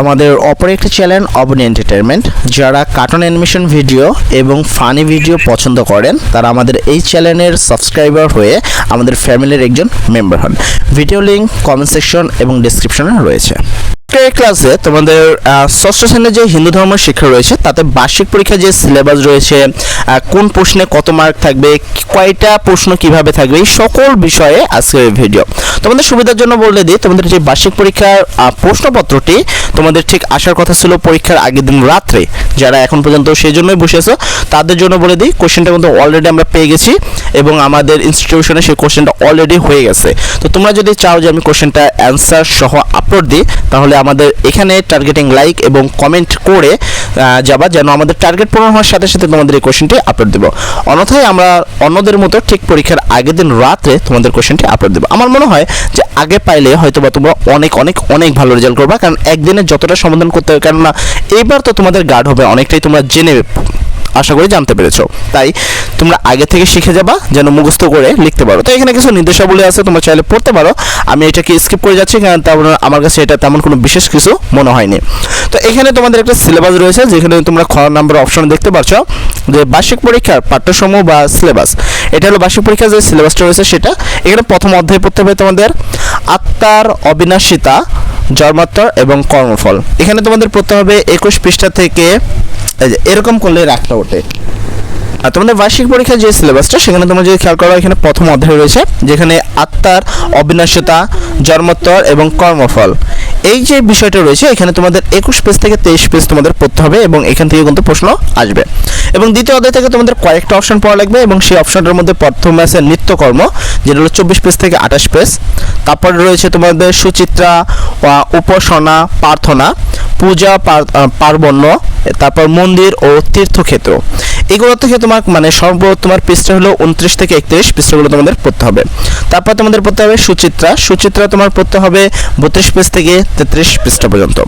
আমাদের অপর একটি চ্যানেল অবনি এন্টারটেনমেন্ট যারা কার্টুন অ্যানিমেশন ভিডিও এবং ফানি ভিডিও পছন্দ করেন, তারা আমাদের এই চ্যানেলের সাবস্ক্রাইবার হয়ে আমাদের ফ্যামিলির একজন মেম্বার হন। ভিডিও লিঙ্ক কমেন্ট সেকশন এবং ডিসক্রিপশনে রয়েছে। এই ক্লাসে তোমাদের ষষ্ঠ শ্রেণির যে হিন্দু ধর্ম শিক্ষা রয়েছে, তাতে বার্ষিক পরীক্ষা যে সিলেবাস রয়েছে কোন প্রশ্নে কত মার্ক থাকবে, কয়টা প্রশ্ন কীভাবে থাকবে, এই সকল বিষয়ে আজকের ভিডিও তোমাদের সুবিধার জন্য বলে দিই, তোমাদের যে বার্ষিক পরীক্ষার প্রশ্নপত্রটি তোমাদের ঠিক আসার কথা ছিল পরীক্ষার আগের দিন রাত্রে, যারা এখন পর্যন্ত সেই জন্যই বসে আছো, তাদের জন্য বলে দিই কোশ্চেনটা কিন্তু অলরেডি আমরা পেয়ে গেছি এবং আমাদের ইনস্টিটিউশনে সেই কোশ্চেনটা অলরেডি হয়ে গেছে। তো তোমরা যদি চাও যে আমি কোশ্চেনটা অ্যান্সার সহ আপলোড দিই, তাহলে আমাদের এখানে টার্গেটিং লাইক এবং কমেন্ট করে যাবা যেন আমাদের টার্গেট পূরণ হওয়ার সাথে সাথে তোমাদের এই কোশ্চেনটি আপলোড দেবো। অন্যথায় আমরা অন্যদের মতো ঠিক পরীক্ষার আগের দিন রাতে তোমাদের কোশ্চেনটি আপলোড দেবো। আমার মনে হয় যে আগে পাইলে হয়তো বা তোমরা অনেক অনেক অনেক ভালো রেজাল্ট করবা, কারণ একদিনে যতটা সমাধান করতে হবে, কেননা এইবার তো তোমাদের গার্ড হবে, অনেকটাই তোমরা জেনে আশা করি জানতে পেরেছ। তাই তোমরা আগে থেকে শিখে যাবা, যেন মুখস্থ করে লিখতে পারো। তো এখানে কিছু নির্দেশাবলী আছে, তোমরা চাইলে পড়তে পারো। আমি এটাকে স্কিপ করে যাচ্ছি, কারণ তারপর আমার কাছে এটা তেমন কোনো বিশেষ কিছু মনে হয়নি। তো এখানে তোমাদের একটা সিলেবাস রয়েছে, যেখানে তোমরা খ নাম্বার অপশন দেখতে পাচ্ছ যে বার্ষিক পরীক্ষার পাঠ্যসমূহ বা সিলেবাস এটা হলো বার্ষিক পরীক্ষার যে সিলেবাসটা রয়েছে সেটা। এখানে প্রথম অধ্যায় পড়তে হবে তোমাদের, আত্মার অবিনাশিতা জন্মাত্তর এবং কর্মফল। এখানে তোমাদের পড়তে হবে একুশ পৃষ্ঠা থেকে এই যে, এরকম করলে রাখটা ওঠে। আর তোমাদের বার্ষিক পরীক্ষার যে সিলেবাসটা সেখানে তোমরা যদি খেয়াল করো, এখানে প্রথম অধ্যায় রয়েছে, যেখানে আত্মার অবিনাশতা, জন্মোত্তর এবং কর্মফল। এই যে বিষয়টা রয়েছে, এখানে তোমাদের একুশ পেজ থেকে তেইশ পেজ তোমাদের পড়তে হবে এবং এখান থেকে কিন্তু প্রশ্ন আসবে। এবং দ্বিতীয় অধ্যায় থেকে তোমাদের কয়েকটা অপশন পড়া লাগবে এবং সেই অপশনটার মধ্যে প্রথম আছে নিত্যকর্ম, যেটা হলো চব্বিশ পেজ থেকে আঠাশ পেজ তারপরে রয়েছে তোমাদের সুচিত্রা উপাসনা, প্রার্থনা, পূজা, পার- পার্বণ্য তারপর মন্দির ও তীর্থক্ষেত্র। এগুলো থেকে তোমার মানে সর্ব তোমার পৃষ্ঠা হলো উনত্রিশ থেকে একত্রিশ, পৃষ্ঠাগুলো তোমাদের পড়তে হবে। তারপর তোমাদের পড়তে হবে সুচিত্রা। সুচিত্রা তোমার পড়তে হবে বত্রিশ পেজ থেকে তেত্রিশ পৃষ্ঠা পর্যন্ত।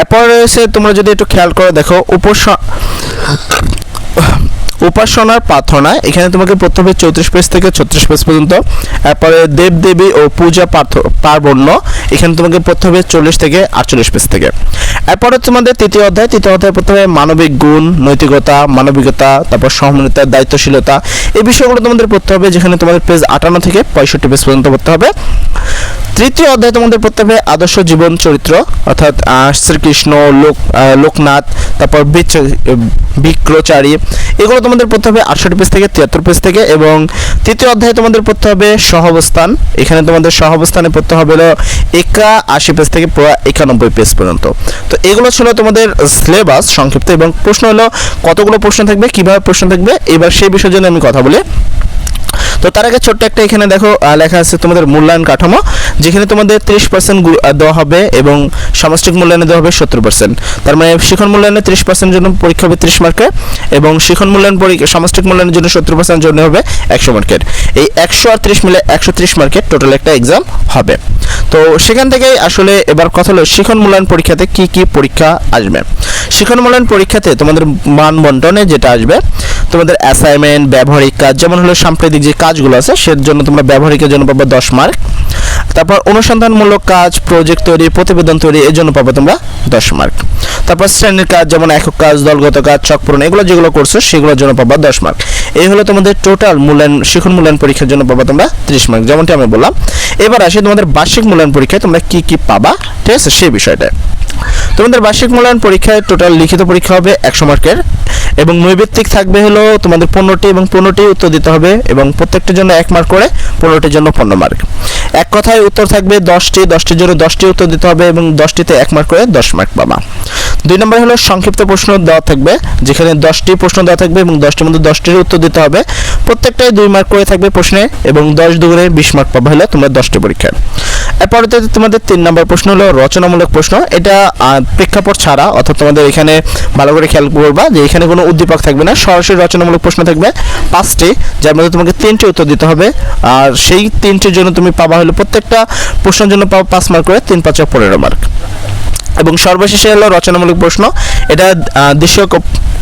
এরপর রয়েছে তোমরা যদি একটু খেয়াল করে দেখো, উপস উপাসনার প্রার্থনা, এখানে তোমাকে প্রথমে চৌত্রিশ পেজ থেকে ছত্রিশ পেজ পর্যন্ত। তারপরে দেবদেবী ও পূজা পার্বণ্য, এখানে তোমাকে প্রথমে চল্লিশ থেকে আটচল্লিশ পেজ থেকে। এরপরে তোমাদের তৃতীয় অধ্যায় তৃতীয় অধ্যায় প্রথমে মানবিক গুণ, নৈতিকতা, মানবিকতা, তারপর সহমনীয়তা দায়িত্বশীলতা। এই বিষয়গুলো তোমাদের পড়তে হবে, যেখানে তোমাদের পেজ আটান্ন থেকে পঁয়ষট্টি পেজ পর্যন্ত পড়তে হবে। তৃতীয় অধ্যায় তোমাদের পড়তে হবে আদর্শ জীবন চরিত্র, অর্থাৎ শ্রীকৃষ্ণ, লোক লোকনাথ, তারপর বিক্রচারী, এগুলো তোমাদের পড়তে হবে আটষট্টি পেজ থেকে তিয়াত্তর পেজ থেকে এবং তৃতীয় অধ্যায়ে তোমাদের পড়তে হবে সহাবস্থান। এখানে তোমাদের সহাবস্থানে পড়তে হবে হলো একা আশি পেজ থেকে পুরো একানব্বই পেজ পর্যন্ত। তো এগুলো ছিল তোমাদের সিলেবাস সংক্ষিপ্ত এবং প্রশ্ন হলো কতগুলো প্রশ্ন থাকবে, কীভাবে প্রশ্ন থাকবে, এবার সেই বিষয়ের জন্য আমি কথা বলি। তো তার আগে ছোট্ট একটা এখানে দেখো লেখা আছে তোমাদের মূল্যায়ন কাঠামো, যেখানে তোমাদের তিরিশ পার্সেন্ট দেওয়া হবে এবং সামষ্টিক মূল্যায়নে দেওয়া হবে সত্তর পার্সেন্ট তার মানে শিখন মূল্যায়নে তিরিশ পার্সেন্ট জন্য পরীক্ষা হবে তিরিশ মার্কের এবং শিখন মূল্যায়ন পরীক্ষা, সামষ্টিক মূল্যায়নের জন্য সত্তর পার্সেন্ট জন্য হবে একশো মার্কের এই একশো আর ত্রিশ মিলে একশো ত্রিশ মার্কের টোটাল একটা এক্সাম হবে। তো সেখান থেকে আসলে এবার কথা হলো শিখন মূল্যায়ন পরীক্ষাতে কি কি পরীক্ষা আসবে। শিখন মূল্যায়ন পরীক্ষাতে তোমাদের মান বন্টনে যেটা আসবে, তোমাদের অ্যাসাইনমেন্ট ব্যবহারিক কাজ, যেমন হলো সাম্প্রতিক যে কাজগুলো আছে, সের জন্য তোমরা ব্যবহারিকের জন্য পাবে দশ মার্ক তারপর অনুসন্ধানমূলক কাজ প্রজেক্ট তৈরি, প্রতিবেদন তৈরি, এর জন্য পাবে তোমরা দশ মার্ক তারপর শ্রেণির কাজ, যেমন একক কাজ, দলগত কাজ চক পূরণ, এগুলো যেগুলো করছ, সেগুলোর জন্য পাবা দশ মার্ক এই হলো তোমাদের টোটাল মূল্যায়ন শিখন মূল্যায়ন পরীক্ষার জন্য পাবা তোমরা ত্রিশ মার্ক যেমনটি আমি বললাম। এবার আসি তোমাদের বার্ষিক মূল্যায়ন পরীক্ষায় তোমরা কি কি পাবা, ঠিক আছে, সেই বিষয়টা তোমাদের বার্ষিক মূল্যায়ন পরীক্ষায় টোটাল লিখিত পরীক্ষা হবে একশো মার্কের এবং নৈবেত্তিক থাকবে হলো তোমাদের পনেরোটি এবং পনেরোটি উত্তর দিতে হবে এবং প্রত্যেকটির জন্য এক মার্ক করে পনেরোটির জন্য পনেরো মার্ক এক কথায় উত্তর থাকবে দশটি, দশটির জন্য দশটি উত্তর দিতে হবে এবং দশটিতে এক মার্ক করে দশ মার্ক পাবা। দুই নম্বর হলো সংক্ষিপ্ত প্রশ্ন দেওয়া থাকবে, যেখানে দশটি প্রশ্ন দেওয়া থাকবে এবং দশটির মধ্যে দশটির উত্তর দিতে হবে। প্রত্যেকটাই দুই মার্ক করে থাকবে প্রশ্নে এবং দশ দুগুণে বিশ মার্ক পাবা হলে তোমরা দশটি পরীক্ষায়। এরপরে তোমাদের তিন নম্বর প্রশ্ন হলো রচনামূলক প্রশ্ন। এটা প্রেক্ষাপট ছাড়া অর্থাৎ তোমাদের এখানে ভালো করে খেয়াল করবা যে এখানে কোনো উদ্দীপক থাকবে না, সরাসরি রচনামূলক প্রশ্ন থাকবে। পাঁচটি, যার মধ্যে তোমাকে তিনটি উত্তর দিতে হবে। আর সেই তিনটির জন্য তুমি পাবা হলো প্রত্যেকটা প্রশ্নের জন্য পাবা পাঁচ মার্ক করে, তিন, পাঁচ পনেরো মার্ক এবং সর্বশেষে হলো রচনামূলক প্রশ্ন। এটা দেশীয় ক-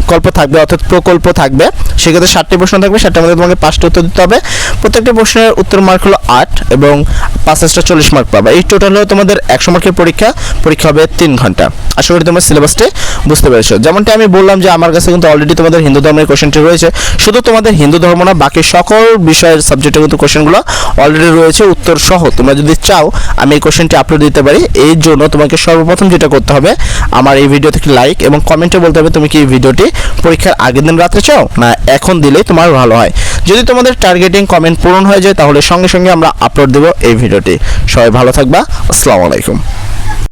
গল্প থাকবে অর্থাৎ প্রকল্প থাকবে। সেক্ষেত্রে ষাটটি প্রশ্ন থাকবে, ষাটটার মধ্যে তোমাকে পাঁচটা উত্তর দিতে হবে। প্রত্যেকটা প্রশ্নের উত্তর মার্ক হলো আট এবং পাঁচ পাঁচটা চল্লিশ মার্ক পাবে। এই টোটাল হলো তোমাদের একশো মার্কের পরীক্ষা। পরীক্ষা হবে তিন ঘণ্টা। আশা করি তোমার সিলেবাসটি বুঝতে পেরেছ। যেমনটা আমি বললাম যে আমার কাছে কিন্তু অলরেডি তোমাদের হিন্দু ধর্মের কোশ্চেনটি রয়েছে। শুধু তোমাদের হিন্দু ধর্ম না, বাকি সকল বিষয়ের সাবজেক্টের কিন্তু কোশ্চেনগুলো অলরেডি রয়েছে। উত্তর সহ তোমরা যদি চাও, আমি এই কোশ্চেনটি আপলোড দিতে পারি। এই জন্য তোমাকে সর্বপ্রথম যেটা করতে হবে। আমার এই ভিডিও থেকে লাইক এবং কমেন্টে বলতে হবে, তুমি কি এই ভিডিওটি পরীক্ষার আগের দিন রাতে চাও না এখন দিলে তোমার ভালো হয়? যদি তোমাদের টার্গেটিং কমেন্ট পূরণ হয়ে যায়, তাহলে সঙ্গে সঙ্গে আমরা আপলোড দেবো এই ভিডিওটি। সবাই ভালো থাকবা। আসসালামু আলাইকুম।